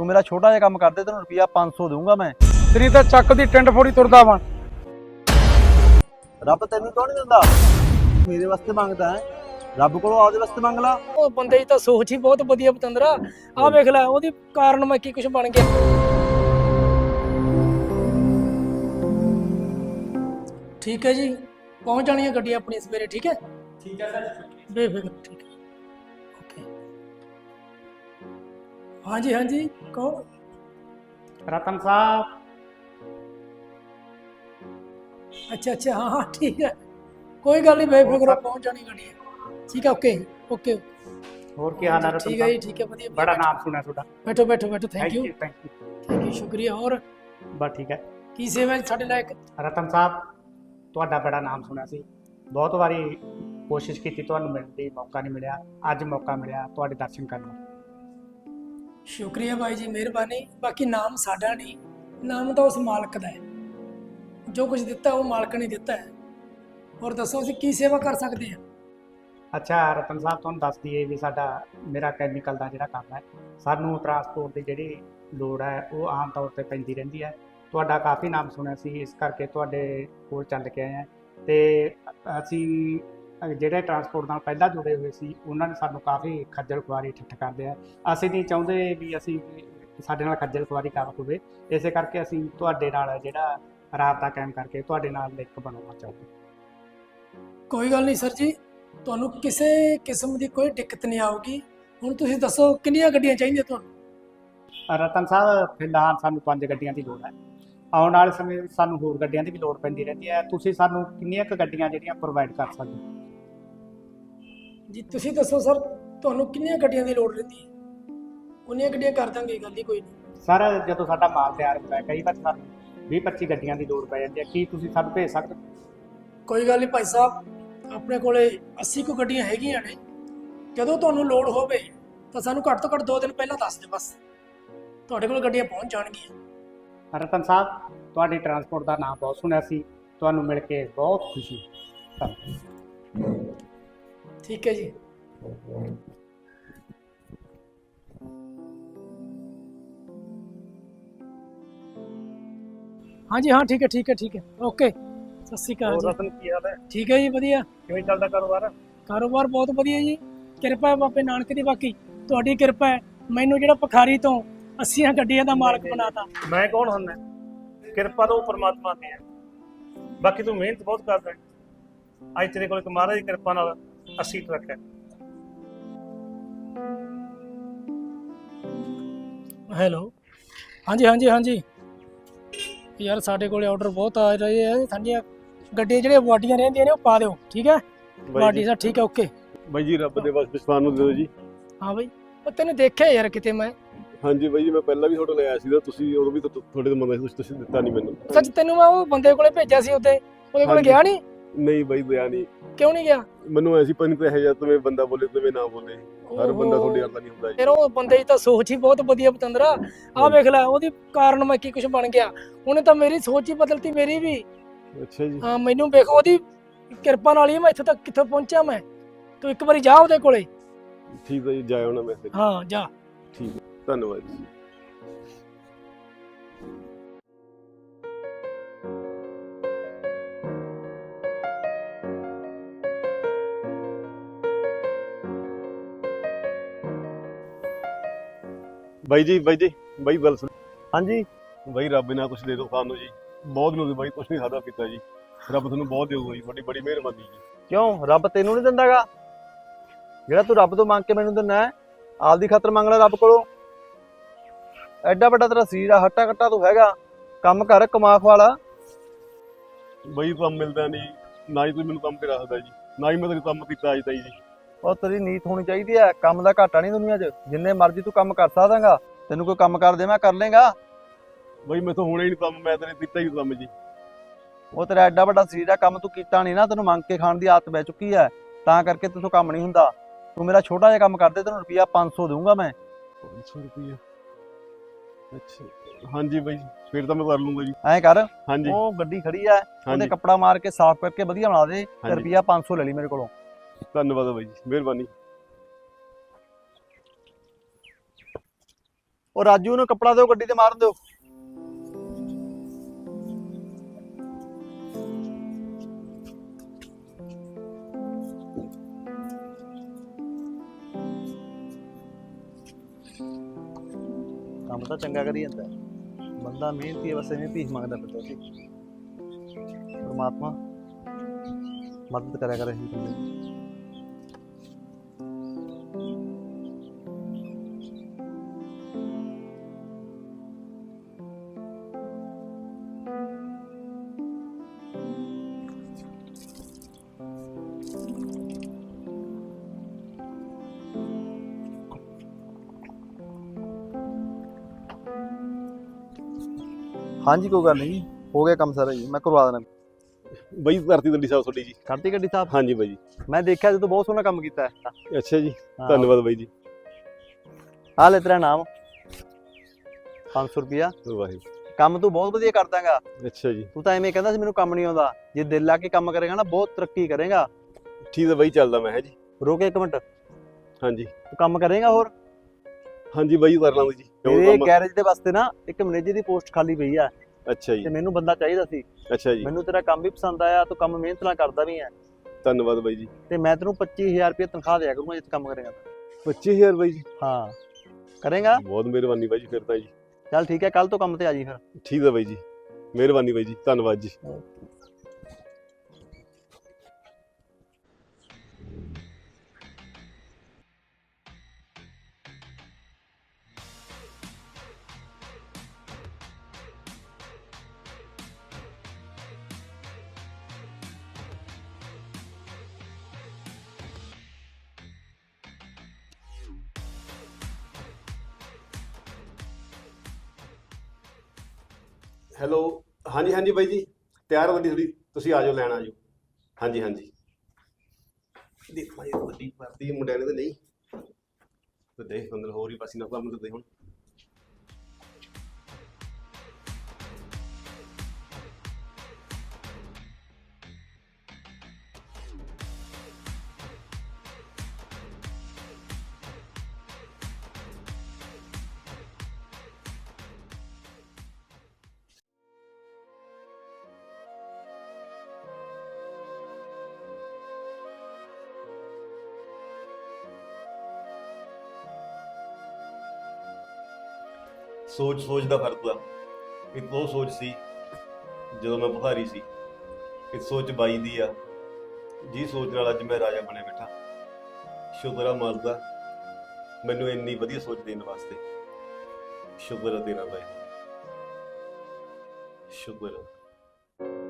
ਤੂੰ ਮੇਰਾ ਛੋਟਾ ਜਿਹਾ ਕੰਮ ਕਰਦੇ ਤੈਨੂੰ ਰੁਪਿਆ 500 ਦਊਂਗਾ ਮੈਂ। ਤੇਰੀ ਤਾਂ ਚੱਕ ਦੀ ਟਿੰਡ ਫੋੜੀ ਤੁਰਦਾ ਵਾਂ। ਰੱਬ ਤੈਨੂੰ ਕਿਉਂ ਨਹੀਂ ਦਿੰਦਾ? ਮੇਰੇ ਵਾਸਤੇ ਮੰਗਦਾ ਹੈ। ਰੱਬ ਕੋਲੋਂ ਆਪਦੇ ਵਾਸਤੇ ਮੰਗ ਲਾ। ਉਹ ਬੰਦੇ ਦੀ ਤਾਂ ਸੋਚ ਹੀ ਬਹੁਤ ਵਧੀਆ ਪਤੰਦਰਾ। ਆਹ ਵੇਖ ਲੈ ਉਹਦੀ ਕਾਰਨ ਮੈਂ ਕੀ ਕੁਝ ਬਣ ਗਿਆ। ਠੀਕ ਹੈ ਜੀ ਪਹੁੰਚ ਜਾਣੀਆਂ ਗੱਡੀਆਂ ਆਪਣੀ ਸਵੇਰੇ ਠੀਕ ਹੈ? ਠੀਕ ਹੈ ਸਰ। ਬੇਫਿਕਰ ਠੀਕ ਹੈ। ਹਾਂਜੀ ਹਾਂਜੀ ਕੌਣ ਰਤਨ ਸਾਹਿਬ। ਅੱਛਾ ਅੱਛਾ ਹਾਂ ਹਾਂ ਠੀਕ ਹੈ। ਕੋਈ ਗੱਲ ਨਹੀਂ ਬੇਫਿਕਰ ਹੋ, ਪਹੁੰਚ ਜਾਣੀ ਗੱਡੀਆਂ ਠੀਕ ਹੈ ਓਕੇ ਓਕੇ ਹੋਰ ਕੀ ਹਾਲ ਹੈ ਰਤਨ ਠੀਕ ਹੈ ਜੀ ਸਾਹਿਬ? ਠੀਕ ਹੈ ਵਧੀਆ ਬੜਾ ਨਾਮ ਸੁਣਿਆ ਤੁਹਾਡਾ। ਬੈਠੋ ਬੈਠੋ ਬੈਠੋ thank you thank you thank you ਸ਼ੁਕਰੀਆ ਹੋਰ? ਬਸ ਠੀਕ ਹੈ। ਕੀ ਸੇਵਾ ਹੈ ਸਾਡੇ ਲਾਇਕ? ਰਤਨ ਸਾਹਿਬ ਤੁਹਾਡਾ ਬੜਾ ਨਾਮ ਸੁਣਿਆ ਸੀ। ਬਹੁਤ ਵਾਰੀ ਕੋਸ਼ਿਸ਼ ਕੀਤੀ ਤੁਹਾਨੂੰ ਮਿਲਣ ਦੀ ਮੌਕਾ ਨਹੀਂ ਮਿਲਿਆ। ਅੱਜ ਮੌਕਾ ਮਿਲਿਆ ਤੁਹਾਡੇ ਦਰਸ਼ਨ ਕਰਨ ਦਾ ਸ਼ੁਕਰੀਆ ਭਾਈ ਜੀ, ਮਿਹਰਬਾਨੀ। ਬਾਕੀ ਨਾਮ ਸਾਡਾ ਨਹੀਂ। ਨਾਮ ਤਾਂ ਉਸ ਮਾਲਕ ਦਾ ਹੈ। ਜੋ ਕੁਝ ਦਿੱਤਾ, ਉਹ ਮਾਲਕ ਨੇ ਦਿੱਤਾ ਹੈ। ਹੋਰ ਦੱਸੋ, ਅਸੀਂ ਕੀ ਸੇਵਾ ਕਰ ਸਕਦੇ ਹਾਂ? ਅੱਛਾ, ਰਤਨ ਸਾਹਿਬ, ਤੁਹਾਨੂੰ ਦੱਸ ਦਈਏ ਵੀ ਸਾਡਾ ਮੇਰਾ ਕੈਮੀਕਲ ਦਾ ਜਿਹੜਾ ਕੰਮ ਹੈ, ਸਾਨੂੰ ਟਰਾਂਸਪੋਰਟ ਦੀ ਜਿਹੜੀ ਲੋੜ ਹੈ, ਉਹ ਆਮ ਤੌਰ ਤੇ ਪੈਂਦੀ ਰਹਿੰਦੀ ਹੈ। ਤੁਹਾਡਾ ਕਾਫੀ ਨਾਮ ਸੁਣਿਆ ਸੀ, ਇਸ ਕਰਕੇ ਤੁਹਾਡੇ ਕੋਲ ਚੱਲ ਕੇ ਆਏ ਹਾਂ। ਤੇ ਅਸੀਂ ਜਿਹੜੇ ਟਰਾਂਸਪੋਰਟ ਨਾਲ ਪਹਿਲਾਂ ਜੁੜੇ ਹੋਏ ਸੀ ਉਹਨਾਂ ਨੇ ਸਾਨੂੰ ਕਾਫੀ ਖੱਜਲ ਖੁਆਰੀ ਠੱਠ ਕਰਦੇ ਆ ਅਸੀਂ ਨਹੀਂ ਚਾਹੁੰਦੇ ਵੀ ਅਸੀਂ ਸਾਡੇ ਨਾਲ ਖੱਜਲ ਖੁਆਰੀ ਕਰ ਹੋਵੇ। ਇਸੇ ਕਰਕੇ ਅਸੀਂ ਤੁਹਾਡੇ ਨਾਲ ਜਿਹੜਾ ਰਾਬਤਾ ਕਾਇਮ ਕਰਕੇ ਤੁਹਾਡੇ ਨਾਲ ਲਿੰਕ ਬਣਾਉਣਾ ਚਾਹੁੰਦੇ ਕੋਈ ਗੱਲ ਨਹੀਂ ਸਰ ਜੀ ਤੁਹਾਨੂੰ ਕਿਸੇ ਕਿਸਮ ਦੀ ਕੋਈ ਦਿੱਕਤ ਨਹੀਂ ਆਊਗੀ। ਹੁਣ ਤੁਸੀਂ ਦੱਸੋ ਕਿੰਨੀਆਂ ਗੱਡੀਆਂ ਚਾਹੀਦੀਆਂ ਤੁਹਾਨੂੰ? ਰਤਨ ਸਾਹਿਬ ਫਿਲਹਾਲ ਸਾਨੂੰ ਪੰਜ ਗੱਡੀਆਂ ਦੀ ਲੋੜ ਹੈ। ਆਉਣ ਵਾਲੇ ਸਮੇਂ ਵਿੱਚ ਸਾਨੂੰ ਹੋਰ ਗੱਡੀਆਂ ਦੀ ਵੀ ਲੋੜ ਪੈਂਦੀ ਰਹਿੰਦੀ ਹੈ। ਤੁਸੀਂ ਸਾਨੂੰ ਕਿੰਨੀਆਂ ਕੁ ਗੱਡੀਆਂ ਜਿਹੜੀਆਂ ਪ੍ਰੋਵਾਈਡ ਕਰ ਸਕਦੇ ਹੋ? ਜੀ ਤੁਸੀਂ ਦੱਸੋ ਸਰ ਤੁਹਾਨੂੰ ਕਿੰਨੀਆਂ ਗੱਡੀਆਂ ਦੀ ਲੋੜ ਰਹਿੰਦੀ ਹੈ? ਉਨੀਆਂ ਗੱਡੀਆਂ ਕਰ ਦਾਂਗੇ ਗੱਲ ਹੀ ਕੋਈ ਨਹੀਂ। ਸਰ ਜਦੋਂ ਸਾਡਾ ਮਾਲ ਤਿਆਰ ਹੁੰਦਾ ਹੈ ਕਈ ਵਾਰ ਸਾਨੂੰ 20 25 ਗੱਡੀਆਂ ਦੀ ਲੋੜ ਪੈ ਜਾਂਦੀ ਹੈ ਕੀ ਤੁਸੀਂ ਸਾਨੂੰ ਭੇਜ ਸਕਦੇ ਹੋ? ਕੋਈ ਗੱਲ ਨਹੀਂ ਭਾਈ ਸਾਹਿਬ ਆਪਣੇ ਕੋਲੇ 80 ਕੁ ਗੱਡੀਆਂ ਹੈਗੀਆਂ ਨੇ। ਜਦੋਂ ਤੁਹਾਨੂੰ ਲੋੜ ਹੋਵੇ ਤਾਂ ਸਾਨੂੰ ਘੱਟ ਤੋਂ ਘੱਟ 2 ਦਿਨ ਪਹਿਲਾਂ ਦੱਸ ਦਿਓ ਬਸ। ਤੁਹਾਡੇ ਕੋਲ ਗੱਡੀਆਂ ਪਹੁੰਚ ਜਾਣਗੀਆਂ। ਰਤਨ ਸਾਹਿਬ ਤੁਹਾਡੀ ਟਰਾਂਸਪੋਰਟ ਦਾ ਨਾਮ ਬਹੁਤ ਸੁਣਿਆ ਸੀ। ਤੁਹਾਨੂੰ ਮਿਲ ਕੇ ਬਹੁਤ ਖੁਸ਼ੀ ਧੰਨਵਾਦ। ਠੀਕ ਹੈ ਜੀ। ਹਾਂਜੀ ਹਾਂ ਠੀਕ ਹੈ ਠੀਕ ਹੈ ਠੀਕ ਹੈ। ਓਕੇ ਸਤਿ ਸ਼੍ਰੀ ਅਕਾਲ ਜੀ। ਰਤਨ ਕੀ ਹਾਲ ਹੈ? ਠੀਕ ਹੈ ਜੀ ਵਧੀਆ। ਕਿਵੇਂ ਚੱਲਦਾ ਕਾਰੋਬਾਰ? ਕਾਰੋਬਾਰ ਬਹੁਤ ਵਧੀਆ ਜੀ। ਕਿਰਪਾ ਹੈ ਬਾਬੇ ਨਾਨਕ ਦੀ ਬਾਕੀ। ਤੁਹਾਡੀ ਕਿਰਪਾ ਹੈ। ਮੈਨੂੰ ਜਿਹੜਾ ਪਖਾਰੀ ਤੋਂ 80 ਗੱਡੀਆਂ ਦਾ ਮਾਲਕ ਬਣਾਤਾ। ਮੈਂ ਕੌਣ ਹੁੰਦਾ? ਕਿਰਪਾ ਤਾਂ ਉਹ ਪਰਮਾਤਮਾ ਦੀ ਹੈ। ਬਾਕੀ ਤੂੰ ਮਿਹਨਤ ਬਹੁਤ ਕਰਦਾ ਹੈ। ਅੱਜ ਤੇਰੇ ਕੋਲ ਇੱਕ ਮਹਾਰਾਜ ਦੀ ਕਿਰਪਾ ਨਾਲ 80 ਟਰੱਕ ਹੈ। ਹੈਲੋ ਹਾਂਜੀ ਹਾਂਜੀ ਹਾਂਜੀ। ਯਾਰ ਸਾਡੇ ਕੋਲੇ ਆਰਡਰ ਬਹੁਤ ਆ ਰਹੇ ਆ। ਸਾਡੀਆਂ ਗੱਡੀਆਂ ਜਿਹੜੀਆਂ ਵਾਡੀਆਂ ਰਹਿੰਦੀਆਂ ਨੇ ਉਹ ਪਾ ਦਿਓ ਠੀਕ ਹੈ? ਵਾਡੀ ਸਰ ਠੀਕ ਹੈ ਓਕੇ ਬਾਈ ਜੀ ਰੱਬ ਦੇ ਬਸ ਵਿਸ਼ਵਾਸ ਨੂੰ ਦਿਓ ਜੀ। ਹਾਂ ਬਈ। ਉਹ ਤੈਨੂੰ ਦੇਖਿਆ ਯਾਰ ਕਿਤੇ ਮੈਂ? ਹਾਂਜੀ ਬਾਈ ਜੀ ਮੈਂ ਪਹਿਲਾਂ ਵੀ ਤੁਹਾਡੇ ਲਈ ਆਇਆ ਸੀ ਤੁਸੀਂ ਉਦੋਂ ਵੀ ਤੁ- ਤੁਹਾਡੇ ਤੋਂ ਮੰਗਿਆ ਸੀ ਤੁਸੀਂ ਦਿੱਤਾ ਨਹੀਂ ਮੈਨੂੰ। ਸੱਚ ਤੈਨੂੰ ਮੈਂ ਉਹ ਬੰਦੇ ਕੋਲੇ ਭੇਜਿਆ ਸੀ ਉੱਤੇ ਉਹਦੇ ਕੋਲੇ। ਗਿਆ ਨਹੀਂ? ਨਹੀਂ ਬਾਈ ਦਿਆ ਨਹੀਂ ਕਿਉਂ ਨਹੀਂ ਗਿਆ? ਮੈਨੂੰ ਐਸੀ ਪਤਾ ਨਹੀਂ ਤੇ ਇਹ ਜਾਂ ਤੁਮੇ ਬੰਦਾ ਬੋਲੇ ਤੁਮੇ ਨਾ ਬੋਲੇ। ਹਰ ਬੰਦਾ ਓਹੋ। ਤੁਹਾਡੇ ਵਰਗਾ ਨਹੀਂ ਹੁੰਦਾ ਜੀ। ਫਿਰ ਉਹ ਬੰਦੇ ਦੀ ਤਾਂ ਸੋਚ ਹੀ ਬਹੁਤ ਵਧੀਆ ਪਤੰਦਰਾ। ਆਹ ਵੇਖ ਲੈ ਉਹਦੀ ਕਾਰਨ ਮੈਂ ਕੀ ਕੁਝ ਬਣ ਗਿਆ। ਉਹਨੇ ਤਾਂ ਮੇਰੀ ਸੋਚ ਹੀ ਬਦਲਤੀ ਮੇਰੀ ਵੀ। ਅੱਛਾ ਜੀ। ਹਾਂ ਮੈਨੂੰ ਵੇਖ ਉਹਦੀ ਕਿਰਪਾ ਨਾਲ ਹੀ ਮੈਂ ਇੱਥੇ ਤੱਕ ਕਿੱਥੇ ਪਹੁੰਚਿਆ ਮੈਂ। ਤੂੰ ਇੱਕ ਵਾਰੀ ਜਾ ਉਹਦੇ ਕੋਲੇ। ਠੀਕ ਹੈ ਜੀ ਜਾਇਓ ਹੋਣਾ ਮੈਂ ਹਾਂ ਜਾ। ਠੀਕ ਹੈ। ਧੰਨਵਾਦ ਜੀ। ਬਾਈ ਜੀ ਬਾਈ ਜੀ ਬਾਈ ਗੱਲ ਸੁਣ। ਹਾਂਜੀ। ਬਾਈ ਰੱਬ ਨੇ ਕੁਝ ਦੇ ਦੋ ਸਾਨੂੰ ਜੀ। ਬਹੁਤ ਨੂੰ ਬਾਈ ਕੁਝ ਨਹੀਂ ਖਾਦਾ ਪੀਤਾ ਜੀ। ਰੱਬ ਤੁਹਾਨੂੰ ਬਹੁਤ ਦੇਊਗਾ ਜੀ ਤੁਹਾਡੀ ਬੜੀ ਮਿਹਰਬਾਨੀ ਜੀ। ਕਿਉਂ? ਰੱਬ ਤੈਨੂੰ ਨਹੀਂ ਦਿੰਦਾਗਾ। ਜਿਹੜਾ ਤੂੰ ਰੱਬ ਤੋਂ ਮੰਗ ਕੇ ਮੈਨੂੰ ਦਿੰਦਾ ਹੈ ਆਪਦੀ ਖਾਤਰ ਮੰਗ ਲੈ ਰੱਬ ਕੋਲੋਂ। ਐਡਾ ਵੱਡਾ ਤੇਰਾ ਸਰੀਰ ਆ ਹੱਟਾ ਕੱਟਾ ਤੂੰ ਹੈਗਾ। ਕੰਮ ਕਰ ਕਮਾ ਖਵਾਲਾ। ਬਈ ਕੰਮ ਮਿਲਦਾ ਨਹੀਂ। ਨਾ ਹੀ ਤੂੰ ਮੈਨੂੰ ਕੰਮ ਤੇ ਰੱਖਦਾ ਜੀ। ਨਾ ਹੀ ਮੈਂ ਤੈਨੂੰ ਕੰਮ ਕੀਤਾ ਅੱਜ ਤਾਈ ਜੀ। ਉਹ ਤੇਰੀ ਨੀਤ ਹੋਣੀ ਚਾਹੀਦੀ ਹੈ ਕੰਮ ਦਾ ਘਾਟਾ ਨਹੀਂ ਦੁਨੀਆ 'ਚ। ਜਿੰਨੇ ਮਰਜ਼ੀ ਤੂੰ ਕੰਮ ਕਰ ਸਕਦਾਗਾ ਤੈਨੂੰ ਕੋਈ ਕੰਮ ਕਰ ਦੇ ਮੈਂ ਕਰ ਲੇਗਾ। ਬਈ ਮੈਥੋਂ ਹੋਣਾ ਹੀ ਨਹੀਂ ਕੰਮ ਮੈਂ ਤੇਰੇ ਕੀਤਾ ਹੀ ਕੰਮ ਜੀ। ਉਹ ਤੇਰਾ ਐਡਾ ਵੱਡਾ ਸਰੀਰ ਆ ਕੰਮ ਤੂੰ ਕੀਤਾ ਨਹੀਂ ਨਾ ਤੈਨੂੰ ਮੰਗ ਕੇ ਖਾਣ ਦੀ ਆਦਤ ਪੈ ਚੁੱਕੀ ਹੈ। ਤਾਂ ਕਰਕੇ ਤੇਥੋਂ ਕੰਮ ਨਹੀਂ ਹੁੰਦਾ। ਤੂੰ ਮੇਰਾ ਛੋਟਾ ਜਿਹਾ ਕੰਮ ਕਰਦੇ ਤੈਨੂੰ ਰੁਪਿਆ 500 ਦਊਂਗਾ ਮੈਂ। 500 ਰੁਪਏ ਅੱਛਾ। ਹਾਂਜੀ ਬਈ ਫਿਰ ਤਾਂ ਮੈਂ ਕਰ ਲੂੰਗਾ ਜੀ। ਐਂ ਕਰ ਹਾਂਜੀ। ਉਹ ਗੱਡੀ ਖੜੀ ਆ ਉਹਦੇ ਕੱਪੜਾ ਮਾਰ ਕੇ ਸਾਫ਼ ਕਰਕੇ ਵਧੀਆ ਬਣਾ ਦੇ ਤੇ। ਰੁਪਿਆ 500 ਲੈ ਲਈ ਮੇਰੇ ਕੋਲੋਂ। ਧੰਨਵਾਦ ਬਾਈ ਜੀ, ਮਿਹਰਬਾਨੀ ਉਹ ਰਾਜੂ ਨੂੰ ਕੱਪੜਾ ਦਿਓ, ਗੱਡੀ ਤੇ ਮਾਰ ਦਿਓ ਕੰਮ ਤਾਂ ਚੰਗਾ ਕਰੀ ਜਾਂਦਾ ਹੈ। ਬੰਦਾ ਮਿਹਨਤੀ ਹੈ ਬਸ ਐਵੇਂ ਭੀਖ ਮੰਗਦਾ ਫਿਰਦਾ ਸੀ ਪਰਮਾਤਮਾ ਮਦਦ ਕਰਿਆ ਕਰੇ ਹੀ ਬੰਦੇ ਦੀ। ਹਾਂਜੀ ਕੋਈ ਗੱਲ ਨਹੀਂ ਜੀ। ਹੋ ਗਿਆ ਕੰਮ ਸਾਰਾ ਜੀ ਮੈਂ ਕਰਵਾ ਦੇਣਾ ਬਾਈ ਧਰਤੀ ਦਿੱਲੀ ਸਾਹਿਬ ਤੁਹਾਡੀ ਜੀ। ਕਰਤੀ ਗੱਡੀ ਸਾਹਿਬ? ਹਾਂਜੀ ਬਾਈ। ਜੀ ਮੈਂ ਦੇਖਿਆ ਜਦੋਂ ਬਹੁਤ ਸੋਹਣਾ ਕੰਮ ਕੀਤਾ ਹੈ। ਅੱਛਾ ਜੀ ਹਾਂ। ਧੰਨਵਾਦ ਬਾਈ ਜੀ। ਆ ਲੈ ਤੇਰਾ ਨਾਮ। 500 ਰੁਪਿਆ ਵਾਹਿਗੁਰੂ। ਕੰਮ ਤੂੰ ਬਹੁਤ ਵਧੀਆ ਕਰਦਾਗਾ ਅੱਛਾ ਜੀ। ਤੂੰ ਤਾਂ ਐਵੇਂ ਕਹਿੰਦਾ ਸੀ ਮੈਨੂੰ ਕੰਮ ਨਹੀਂ ਆਉਂਦਾ। ਜੇ ਦਿਲ ਲਾ ਕੇ ਕੰਮ ਕਰੇਗਾ ਨਾ ਬਹੁਤ ਤਰੱਕੀ ਕਰੇਗਾ। ਠੀਕ ਹੈ ਬਾਈ ਚੱਲਦਾ ਮੈਂ ਹੈ ਜੀ। ਰੁਕ ਇੱਕ ਮਿੰਟ। ਹਾਂਜੀ। ਤੂੰ ਕੰਮ ਕਰੇਗਾ ਹੋਰ? ਹਾਂਜੀ ਬਾਈ ਕਰ ਲਾਂਗੇ ਜੀ। ਕੰਮ- ਗੈਰੇਜ ਦੇ ਵਾਸਤੇ ਨਾ ਇੱਕ ਮੈਨੇਜਰ ਦੀ ਪੋਸਟ ਖਾਲੀ ਪਈ ਆ। ਅੱਛਾ ਜੀ। ਤੇ ਮੈਨੂੰ ਬੰਦਾ ਚਾਹੀਦਾ ਸੀ। ਅੱਛਾ ਜੀ। ਮੈਨੂੰ ਤੇਰਾ ਕੰਮ ਵੀ ਪਸੰਦ ਆਇਆ ਤੂੰ ਕੰਮ ਮਿਹਨਤ ਨਾਲ ਕਰਦਾ ਵੀ ਹੈ ਧੰਨਵਾਦ ਬਾਈ ਜੀ। ਤੇ ਮੈਂ ਤੈਨੂੰ 25000 ਰੁਪਏ ਤਨਖਾਹ ਦਿਆ ਕਰੂੰਗਾ ਜੇ ਤੂੰ ਕੰਮ ਕਰੇਗਾ। ਤਾਂ। 25000 ਬਾਈ ਜੀ। ਹਾਂ। ਕਰੇਗਾ? ਬਹੁਤ ਮਿਹਰਬਾਨੀ ਬਾਈ ਜੀ ਫਿਰ ਤਾਂ ਜੀ। ਚੱਲ ਠੀਕ ਹੈ ਕੱਲ ਤੋਂ ਕੰਮ ਤੇ ਆ ਜੀ ਫਿਰ। ਠੀਕ ਹੈ ਬਾਈ ਜੀ। ਮਿਹਰਬਾਨੀ ਬਾਈ ਜੀ ਧੰਨਵਾਦ ਜੀ। ਹੈਲੋ ਹਾਂਜੀ ਹਾਂਜੀ ਬਾਈ ਜੀ ਤਿਆਰ ਗੱਡੀ ਥੋੜੀ ਤੁਸੀਂ ਆ ਜਾਓ ਲੈਣ ਆ ਜਾਓ। ਹਾਂਜੀ ਹਾਂਜੀ। ਦੇਖੋ ਇਹ ਗੱਡੀ ਭਰਦੀ ਮੁੰਡਿਆਂ ਨੇ ਤੇ ਨਹੀਂ ਤੇ ਦੇਖ ਅੰਦਰ ਹੋਰ ਹੀ ਪਾਸੇ ਨਾ ਕੰਮ ਕਰਦੇ ਹੁਣ। ਸੋਚ ਸੋਚ ਦਾ ਫ਼ਰਕ ਆ ਇੱਕ ਉਹ ਸੋਚ ਸੀ, ਜਦੋਂ ਮੈਂ ਭਖਾਰੀ ਸੀ ਇੱਕ ਸੋਚ ਬਾਈ ਦੀ ਆ, ਜੀ ਸੋਚ ਨਾਲ ਅੱਜ ਮੈਂ ਰਾਜਾ ਬਣੇ ਬੈਠਾ। ਸ਼ੁਕਰ ਆ ਮਾਲਕ ਦਾ, ਮੈਨੂੰ ਇੰਨੀ ਵਧੀਆ ਸੋਚ ਦੇਣ ਵਾਸਤੇ। ਸ਼ੁਕਰ ਆ ਤੇਰਾ ਬਾਈ ਸ਼ੁਕਰ ਆ।